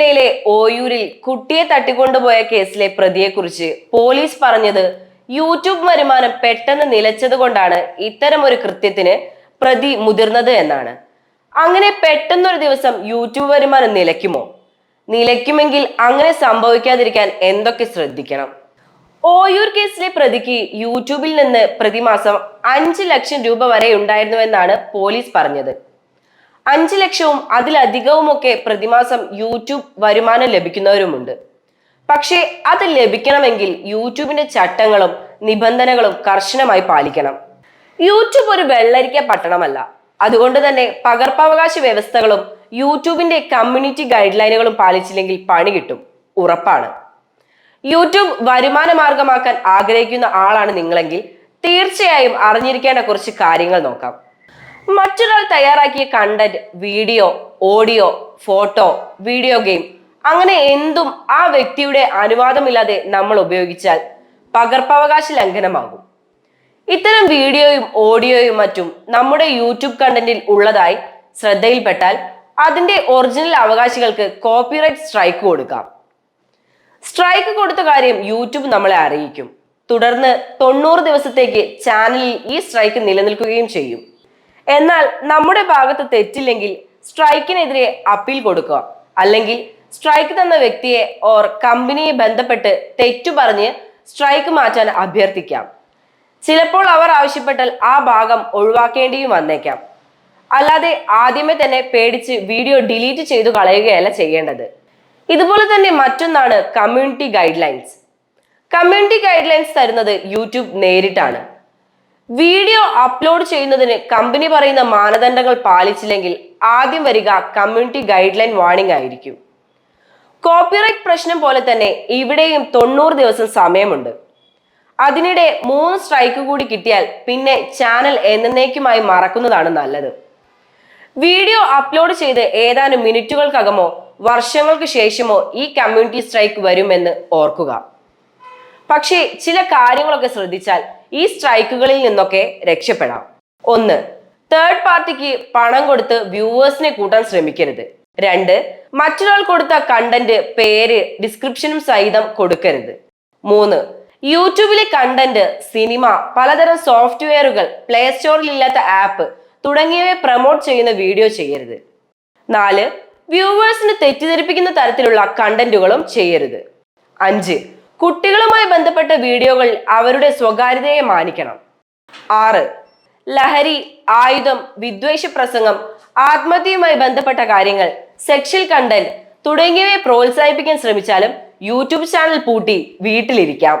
ജില്ലയിലെ ഓയൂരിൽ കുട്ടിയെ തട്ടിക്കൊണ്ടുപോയ കേസിലെ പ്രതിയെക്കുറിച്ച് പോലീസ് പറഞ്ഞത് യൂട്യൂബ് വരുമാനം പെട്ടെന്ന് നിലച്ചത് നിലച്ചതുകൊണ്ടാണ് ഇത്തരമൊരു കൃത്യത്തിന് പ്രതി മുതിർന്നത് എന്നാണ്. അങ്ങനെ പെട്ടെന്നൊരു ദിവസം യൂട്യൂബ് വരുമാനം നിലയ്ക്കുമോ? നിലയ്ക്കുമെങ്കിൽ അങ്ങനെ സംഭവിക്കാതിരിക്കാൻ എന്തൊക്കെ ശ്രദ്ധിക്കണം? ഓയൂർ കേസിലെ പ്രതിക്ക് യൂട്യൂബിൽ നിന്ന് പ്രതിമാസം അഞ്ച് ലക്ഷം രൂപ വരെ ഉണ്ടായിരുന്നുവെന്നാണ് പോലീസ് പറഞ്ഞത്. അഞ്ച് ലക്ഷവും അതിലധികവുമൊക്കെ പ്രതിമാസം യൂട്യൂബ് വരുമാനം ലഭിക്കുന്നവരുമുണ്ട്. പക്ഷേ അത് ലഭിക്കണമെങ്കിൽ യൂട്യൂബിന്റെ ചട്ടങ്ങളും നിബന്ധനകളും കർശനമായി പാലിക്കണം. യൂട്യൂബ് ഒരു വെള്ളരിക്ക പട്ടണമല്ല. അതുകൊണ്ട് തന്നെ പകർപ്പവകാശ വ്യവസ്ഥകളും യൂട്യൂബിന്റെ കമ്മ്യൂണിറ്റി ഗൈഡ് ലൈനുകളും പാലിച്ചില്ലെങ്കിൽ പണി കിട്ടും. ഉറപ്പാണ്. യൂട്യൂബ് വരുമാന മാർഗമാക്കാൻ ആഗ്രഹിക്കുന്ന ആളാണ് നിങ്ങളെങ്കിൽ തീർച്ചയായും അറിഞ്ഞിരിക്കേണ്ട കുറച്ച് കാര്യങ്ങൾ നോക്കാം. മറ്റൊരാൾ തയ്യാറാക്കിയ content video audio photo video game അങ്ങനെ എന്തും ആ വ്യക്തിയുടെ അനുവാദമില്ലാതെ നമ്മൾ ഉപയോഗിച്ചാൽ പകർപ്പവകാശ ലംഘനമാകും. ഇത്തരം വീഡിയോയും ഓഡിയോയും മറ്റും നമ്മുടെ യൂട്യൂബ് കണ്ടന്റിൽ ഉള്ളതായി ശ്രദ്ധയിൽപ്പെട്ടാൽ അതിന്റെ ഒറിജിനൽ അവകാശികൾക്ക് കോപ്പിറൈറ്റ് സ്ട്രൈക്ക് കൊടുക്കാം. സ്ട്രൈക്ക് കൊടുത്ത കാര്യം യൂട്യൂബ് നമ്മളെ അറിയിക്കും. തുടർന്ന് തൊണ്ണൂറ് ദിവസത്തേക്ക് ചാനലിൽ ഈ സ്ട്രൈക്ക് നിലനിൽക്കുകയും ചെയ്യും. എന്നാൽ നമ്മുടെ ഭാഗത്ത് തെറ്റില്ലെങ്കിൽ സ്ട്രൈക്കിനെതിരെ അപ്പീൽ കൊടുക്കുക. അല്ലെങ്കിൽ സ്ട്രൈക്ക് തന്ന വ്യക്തിയെ ഓർ കമ്പനിയെ ബന്ധപ്പെട്ട് തെറ്റു പറഞ്ഞ് സ്ട്രൈക്ക് മാറ്റാൻ അഭ്യർത്ഥിക്കാം. ചിലപ്പോൾ അവർ ആവശ്യപ്പെട്ടാൽ ആ ഭാഗം ഒഴിവാക്കേണ്ടിയും വന്നേക്കാം. അല്ലാതെ ആദ്യമേ തന്നെ പേടിച്ച് വീഡിയോ ഡിലീറ്റ് ചെയ്തു കളയുകയല്ല ചെയ്യേണ്ടത്. ഇതുപോലെ തന്നെ മറ്റൊന്നാണ് community guidelines community guidelines തരുന്നത് യൂട്യൂബ് നേരിട്ടാണ്. വീഡിയോ അപ്ലോഡ് ചെയ്യുന്നതിന് കമ്പനി പറയുന്ന മാനദണ്ഡങ്ങൾ പാലിച്ചില്ലെങ്കിൽ ആദ്യം വരിക കമ്മ്യൂണിറ്റി ഗൈഡ് ലൈൻ വാണിംഗ് ആയിരിക്കും. കോപ്പിറൈറ്റ് പ്രശ്നം പോലെ തന്നെ ഇവിടെയും തൊണ്ണൂറ് ദിവസം സമയമുണ്ട്. അതിനിടെ മൂന്ന് സ്ട്രൈക്ക് കൂടി കിട്ടിയാൽ പിന്നെ ചാനൽ എന്നേക്കുമായി മറക്കുന്നതാണ് നല്ലത്. വീഡിയോ അപ്ലോഡ് ചെയ്ത് ഏതാനും മിനിറ്റുകൾക്കകമോ വർഷങ്ങൾക്ക് ശേഷമോ ഈ കമ്മ്യൂണിറ്റി സ്ട്രൈക്ക് വരുമെന്ന് ഓർക്കുക. പക്ഷേ ചില കാര്യങ്ങളൊക്കെ ശ്രദ്ധിച്ചാൽ ഈ സ്ട്രൈക്കുകളിൽ നിന്നൊക്കെ രക്ഷപ്പെടാം. ഒന്ന് തേർഡ് പാർട്ടിക്ക് പണം കൊടുത്ത് വ്യൂവേഴ്സിനെ കൂട്ടാൻ ശ്രമിക്കരുത്. രണ്ട് മറ്റൊരാൾ കൊടുത്ത കണ്ടന്റ് പേര് ഡിസ്ക്രിപ്ഷനും സഹിതം കൊടുക്കരുത്. മൂന്ന് യൂട്യൂബിലെ കണ്ടന്റ് സിനിമ പലതരം സോഫ്റ്റ്വെയറുകൾ പ്ലേ സ്റ്റോറിൽ ഇല്ലാത്ത ആപ്പ് തുടങ്ങിയവയെ പ്രൊമോട്ട് ചെയ്യുന്ന വീഡിയോ ചെയ്യരുത്. നാല് വ്യൂവേഴ്സിന് തെറ്റിദ്ധരിപ്പിക്കുന്ന തരത്തിലുള്ള കണ്ടന്റുകളും ചെയ്യരുത്. അഞ്ച് കുട്ടികളുമായി ബന്ധപ്പെട്ട വീഡിയോകൾ അവരുടെ സ്വകാര്യതയെ മാനിക്കണം. ആറ് ലഹരി ആയുധം വിദ്വേഷ പ്രസംഗം ആത്മഹത്യയുമായി ബന്ധപ്പെട്ട കാര്യങ്ങൾ സെക്ഷൽ കണ്ടന്റ് തുടങ്ങിയവയെ പ്രോത്സാഹിപ്പിക്കാൻ ശ്രമിച്ചാലും യൂട്യൂബ് ചാനൽ പൂട്ടി വീട്ടിലിരിക്കാം.